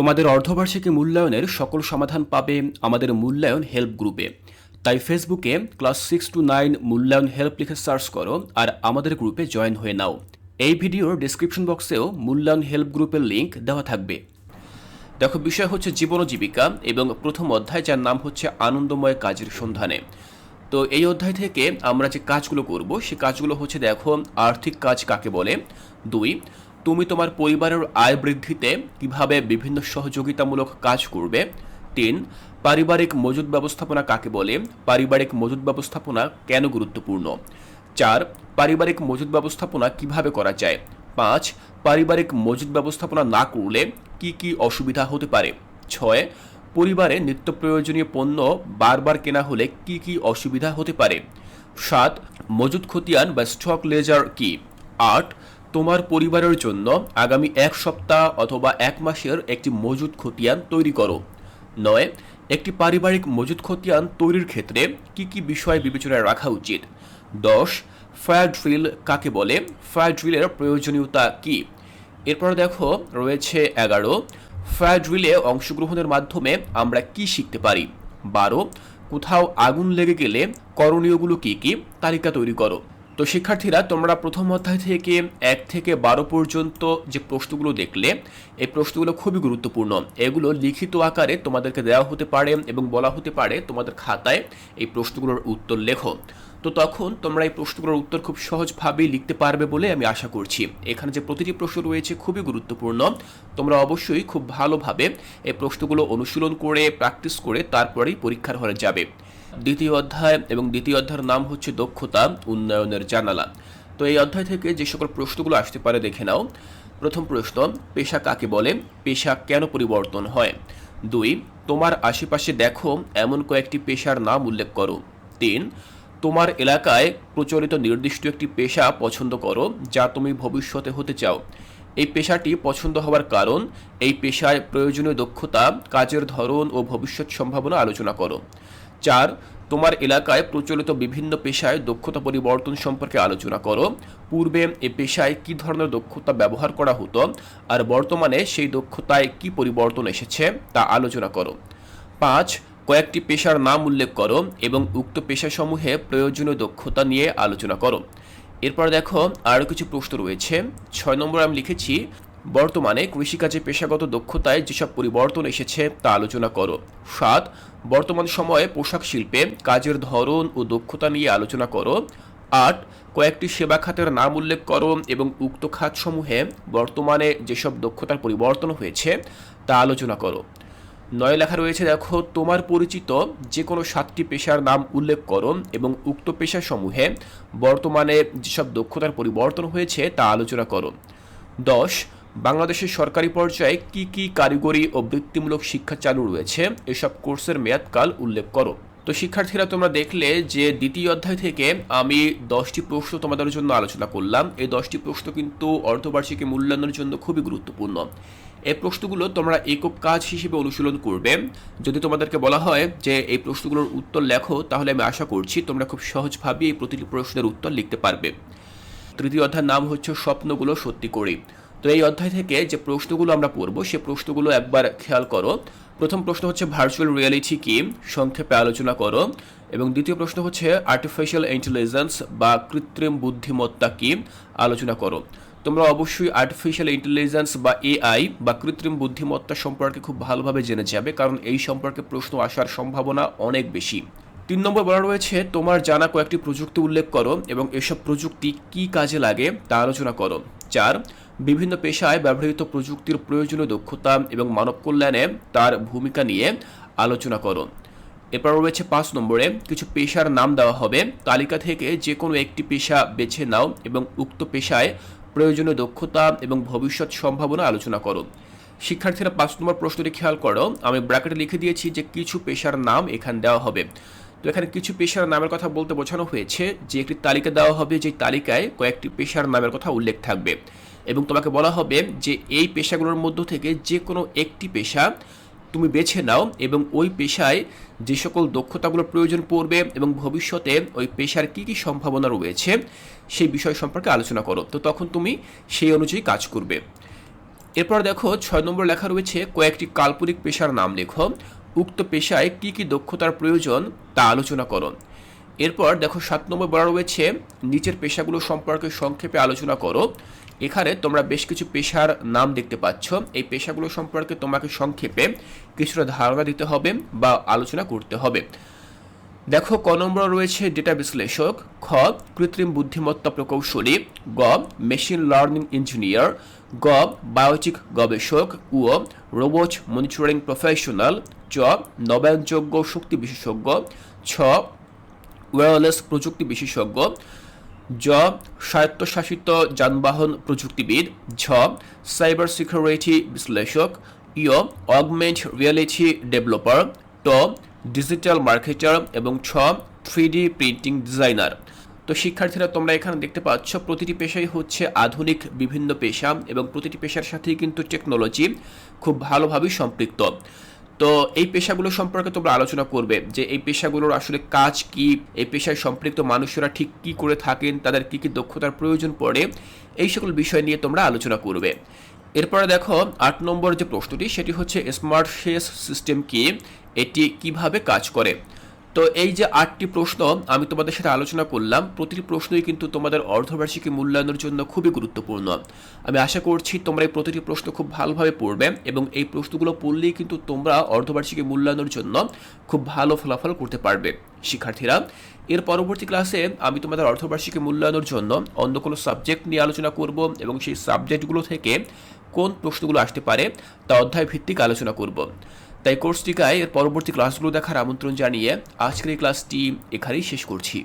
তোমাদের অর্ধবার্ষিকী মূল্যায়নের সকল সমাধান পাবে আমাদের মূল্যায়ন হেল্প গ্রুপে। তাই ফেসবুকে ক্লাস সিক্স টু নাইন মূল্যায়ন হেল্প লিখে সার্চ করো আর আমাদের গ্রুপে জয়েন হয়ে নাও। এই ভিডিওর ডিসক্রিপশন বক্সেও মূল্যায়ন হেল্প গ্রুপের লিঙ্ক দেওয়া থাকবে। দেখো, বিষয় হচ্ছে জীবন জীবিকা এবং প্রথম অধ্যায়, যার নাম হচ্ছে আনন্দময় কাজের সন্ধানে। তো এই অধ্যায় থেকে আমরা যে কাজগুলো করব, সে কাজগুলো হচ্ছে দেখো, আর্থিক কাজ কাকে বলে? দুই তুমি তোমার পরিবারের আয় বৃদ্ধিতে কীভাবে বিভিন্ন সহযোগিতামূলক কাজ করবে? তিন, পারিবারিক মজুদ ব্যবস্থাপনা কাকে বলে? পারিবারিক মজুদ ব্যবস্থাপনা কেন গুরুত্বপূর্ণ? চার, পারিবারিক মজুদ ব্যবস্থাপনা কীভাবে করা যায়? পাঁচ, পারিবারিক মজুদ ব্যবস্থাপনা না করলে কি কি অসুবিধা হতে পারে? ছয়, পরিবারে নিত্য প্রয়োজনীয় পণ্য বারবার কেনা হলে কি কি অসুবিধা হতে পারে? সাত, মজুদ খতিয়ান বা স্টক লেজার কি? আট তোমার পরিবারের জন্য আগামী এক সপ্তাহ অথবা এক মাসের একটি মজুদ খতিয়ান তৈরি করো। নয়, একটি পারিবারিক মজুদ খতিয়ান তৈরির ক্ষেত্রে কি কি বিষয় বিবেচনায় রাখা উচিত? দশ, ফায়ার ড্রিল কাকে বলে? ফায়ার ড্রিলের প্রয়োজনীয়তা কি? এরপর দেখো, রয়েছে এগারো, ফায়ার ড্রিলে অংশগ্রহণের মাধ্যমে আমরা কি শিখতে পারি? বারো, কোথাও আগুন লেগে গেলে করণীয়গুলো কি কি? তালিকা তৈরি করো। তো শিক্ষার্থীরা, তোমরা প্রথম অধ্যায় থেকে এক থেকে বারো পর্যন্ত যে প্রশ্নগুলো দেখলে, এই প্রশ্নগুলো খুবই গুরুত্বপূর্ণ। এগুলো লিখিত আকারে তোমাদেরকে দেওয়া হতে পারে এবং বলা হতে পারে তোমাদের খাতায় এই প্রশ্নগুলোর উত্তর লেখো। তো তখন তোমরা এই প্রশ্নগুলোর উত্তর খুব সহজভাবেই লিখতে পারবে বলে আমি আশা করছি। এখানে যে প্রতিটি প্রশ্ন রয়েছে খুবই গুরুত্বপূর্ণ। তোমরা অবশ্যই খুব ভালোভাবে এই প্রশ্নগুলো অনুশীলন করে প্র্যাকটিস করে তারপরেই পরীক্ষার হলে যাবে। দ্বিতীয় অধ্যায় এবং দ্বিতীয় অধ্যায়ের নাম হচ্ছে দক্ষতা, উন্নয়নের জানালা। তো এই অধ্যায় থেকে যে সকল প্রশ্নগুলো আসতে পারে, দেখে নাও। প্রথম প্রশ্ন, পেশা কাকে বলে? পেশা কেন পরিবর্তন হয়? দুই, তোমার আশেপাশে দেখো এমন কয়েকটি পেশার নাম উল্লেখ করো। তিন, তোমার এলাকায় প্রচলিত নির্দিষ্ট একটি পেশা পছন্দ করো, যা তুমি ভবিষ্যতে হতে চাও। এই পেশাটি পছন্দ হওয়ার কারণ, এই পেশায় প্রয়োজনীয় দক্ষতা, কাজের ধরন ও ভবিষ্যৎ সম্ভাবনা আলোচনা করো। চার, তোমার এলাকায় প্রচলিত বিভিন্ন পেশায় দক্ষতা পরিবর্তন সম্পর্কে আলোচনা করো। পূর্বে এ পেশায় কী ধরনের দক্ষতা ব্যবহার করা হতো? আর বর্তমানে সেই দক্ষতায় কি পরিবর্তন এসেছে? তা আলোচনা করো। পাঁচ, কয়েকটি পেশার নাম উল্লেখ করো এবং উক্ত পেশাসমূহে প্রয়োজনীয় দক্ষতা নিয়ে আলোচনা করো। এরপর দেখো আরও কিছু প্রশ্ন রয়েছে। ছয় নম্বর আমি লিখেছি বর্তমানে কৃষিকাজে পেশাগত দক্ষতায় যেসব পরিবর্তন এসেছে তা আলোচনা করো। সাত, বর্তমান সময়ে পোশাক শিল্পে কাজের ধরন ও দক্ষতা নিয়ে আলোচনা করো। আট, কয়েকটি সেবা খাতের নাম উল্লেখ করো এবং উক্ত খাতসমূহে বর্তমানে যেসব দক্ষতার পরিবর্তন হয়েছে তা আলোচনা করো। নয় লেখা রয়েছে, দেখো, তোমার পরিচিত যে কোনো সাতটি পেশার নাম উল্লেখ করো এবং উক্ত পেশাসমূহে বর্তমানে যেসব দক্ষতার পরিবর্তন হয়েছে তা আলোচনা করো। দশ বাংলাদেশের সরকারি পর্যায়ে কি কি কারিগরি ও বৃত্তিমূলক শিক্ষা চালু রয়েছে? এসব কোর্সের মেয়াদকাল উল্লেখ করো। তো শিক্ষার্থীরা তোমরা দেখলে যে দ্বিতীয় অধ্যায় থেকে আমি দশটি প্রশ্ন তোমাদের জন্য আলোচনা করলাম। এই দশটি প্রশ্ন কিন্তু অর্ধবার্ষিকী মূল্যায়নের জন্য খুবই গুরুত্বপূর্ণ। এই প্রশ্নগুলো তোমরা একক কাজ হিসেবে অনুশীলন করবে। যদি তোমাদেরকে বলা হয় যে এই প্রশ্নগুলোর উত্তর লেখো, তাহলে আমি আশা করছি তোমরা খুব সহজভাবে এই প্রতিটি প্রশ্নের উত্তর লিখতে পারবে। তৃতীয় অধ্যায়ের নাম হচ্ছে স্বপ্নগুলো সত্যি করি। তো এই অধ্যায় থেকে যে প্রশ্নগুলো আমরা পড়ব, সে প্রশ্নগুলো একবার খেয়াল করো। প্রথম প্রশ্ন হচ্ছে ভার্চুয়াল রিয়ালিটি কি? সংক্ষেপে আলোচনা করো। এবং দ্বিতীয় প্রশ্ন হচ্ছে আর্টিফিশিয়াল ইন্টেলিজেন্স বা কৃত্রিম বুদ্ধিমত্তা কি? আলোচনা করো। তোমরা অবশ্যই আর্টিফিশিয়াল ইন্টেলিজেন্স বা এআই বা কৃত্রিম বুদ্ধিমত্তা সম্পর্কে খুব ভালোভাবে জেনে যাবে, কারণ এই সম্পর্কে প্রশ্ন আসার সম্ভাবনা অনেক বেশি। তিন নম্বর বলা রয়েছে, তোমার জানা কয়েকটি প্রযুক্তি উল্লেখ করো এবং এসব প্রযুক্তি কি কাজে লাগে তা আলোচনা করো। চার বিভিন্ন পেশায় ব্যবহৃত প্রযুক্তির প্রয়োজনীয় দক্ষতা এবং মানব কল্যাণে তার ভূমিকা নিয়ে আলোচনা করো। এরপর রয়েছে পাঁচ নম্বরে, কিছু পেশার নাম দেওয়া হবে। তালিকা থেকে যে কোনো একটি পেশা বেছে নাও এবং উক্ত পেশায় প্রয়োজনীয় দক্ষতা এবং ভবিষ্যৎ সম্ভাবনা আলোচনা করো। শিক্ষার্থীরা পাঁচ নম্বর প্রশ্নটি খেয়াল করো। আমি ব্র্যাকেটে লিখে দিয়েছি যে কিছু পেশার নাম এখানে দেওয়া হবে। তো এখানে কিছু পেশার নামের কথা বলতে বোঝানো হয়েছে। যে একটি তালিকা দেওয়া হবে যে তালিকায় কয়েকটি পেশার নামের কথা উল্লেখ থাকবে। এবং তোমাকে বলা হবে যে এই পেশাগুলোর মধ্য থেকে যে কোনো একটি পেশা তুমি বেছে নাও এবং ওই পেশায় যে সকল দক্ষতাগুলোর প্রয়োজন পড়বে এবং ভবিষ্যতে ওই পেশার কি কি সম্ভাবনা রয়েছে, সেই বিষয় সম্পর্কে আলোচনা করো। তো তখন তুমি সেই অনুযায়ী কাজ করবে। এরপর দেখো, ছয় নম্বর লেখা রয়েছে, কয়েকটি কাল্পনিক পেশার নাম লেখো। উক্ত পেশায় কি কি দক্ষতার প্রয়োজন তা আলোচনা করো। এরপর দেখো সাত নম্বর বলা রয়েছে, নিচের পেশাগুলো সম্পর্কে সংক্ষেপে আলোচনা করো। এখানে তোমরা বেশ কিছু পেশার নাম দেখতে পাচ্ছ। এই পেশাগুলো সম্পর্কে তোমাকে সংক্ষেপে কিছুটা ধারণা দিতে হবে বা আলোচনা করতে হবে। দেখো, ক নম্বর রয়েছে ডেটা বিশ্লেষক, খ, কৃত্রিম বুদ্ধিমত্তা প্রকৌশলী, গ, মেশিন লার্নিং ইঞ্জিনিয়ার, গ, বায়োটিক গবেষক, উ, রোবট মনিটরিং প্রফেশনাল, চ, নবায়নযোগ্য শক্তি বিশেষজ্ঞ, ছ ওয়্যারলেস প্রযুক্তি বিশেষজ্ঞ, জ, স্বায়ত্তশাসিত যানবাহন প্রযুক্তিবিদ, ঝ সাইবার সিকিউরিটি বিশ্লেষক ইয় অগমেন্ট রিয়েলিটি ডেভেলপার ট ডিজিটাল মার্কেটার এবং ছ থ্রি ডি প্রিন্টিং ডিজাইনার তো শিক্ষার্থীরা, তোমরা এখানে দেখতে পাচ্ছ, প্রতিটি পেশাই হচ্ছে আধুনিক বিভিন্ন পেশা এবং প্রতিটি পেশার সাথেই কিন্তু টেকনোলজি খুব ভালোভাবেই সম্পৃক্ত। তো এই পেশাগুলো সম্পর্কে তোমরা আলোচনা করবে যে এই পেশাগুলোর আসলে কাজ কি, এই পেশায় সম্পৃক্ত মানুষেরা ঠিক কি করে থাকেন, তাদের কি কি দক্ষতার প্রয়োজন পড়ে, এই সকল বিষয় নিয়ে তোমরা আলোচনা করবে। এরপরে দেখো, আট নম্বর যে প্রশ্নটি, সেটি হচ্ছে স্মার্ট শেস সিস্টেম কি, এটি কীভাবে কাজ করে? তো এই যে আটটি প্রশ্ন, আমি তোমাদের সাথে আলোচনা করলাম। প্রতিটি প্রশ্নই কিন্তু তোমাদের অর্ধবার্ষিকী মূল্যায়নের জন্য খুবই গুরুত্বপূর্ণ। আমি আশা করছি তোমরা এই প্রতিটি প্রশ্ন খুব ভালোভাবে পড়বে এবং এই প্রশ্নগুলো পড়লেই কিন্তু তোমরা অর্ধবার্ষিকী মূল্যায়নের জন্য খুব ভালো ফলাফল করতে পারবে। শিক্ষার্থীরা, এর পরবর্তী ক্লাসে আমি তোমাদের অর্ধবার্ষিকী মূল্যায়নের জন্য অন্য কোনো সাবজেক্ট নিয়ে আলোচনা করব এবং সেই সাবজেক্টগুলো থেকে কোন প্রশ্নগুলো আসতে পারে তা অধ্যায় ভিত্তিক আলোচনা করব। তাই কোর্স টিকায় এর পরবর্তী ক্লাসগুলো দেখার আমন্ত্রণ জানিয়ে আজকের এই ক্লাসটি এখানেই শেষ করছি।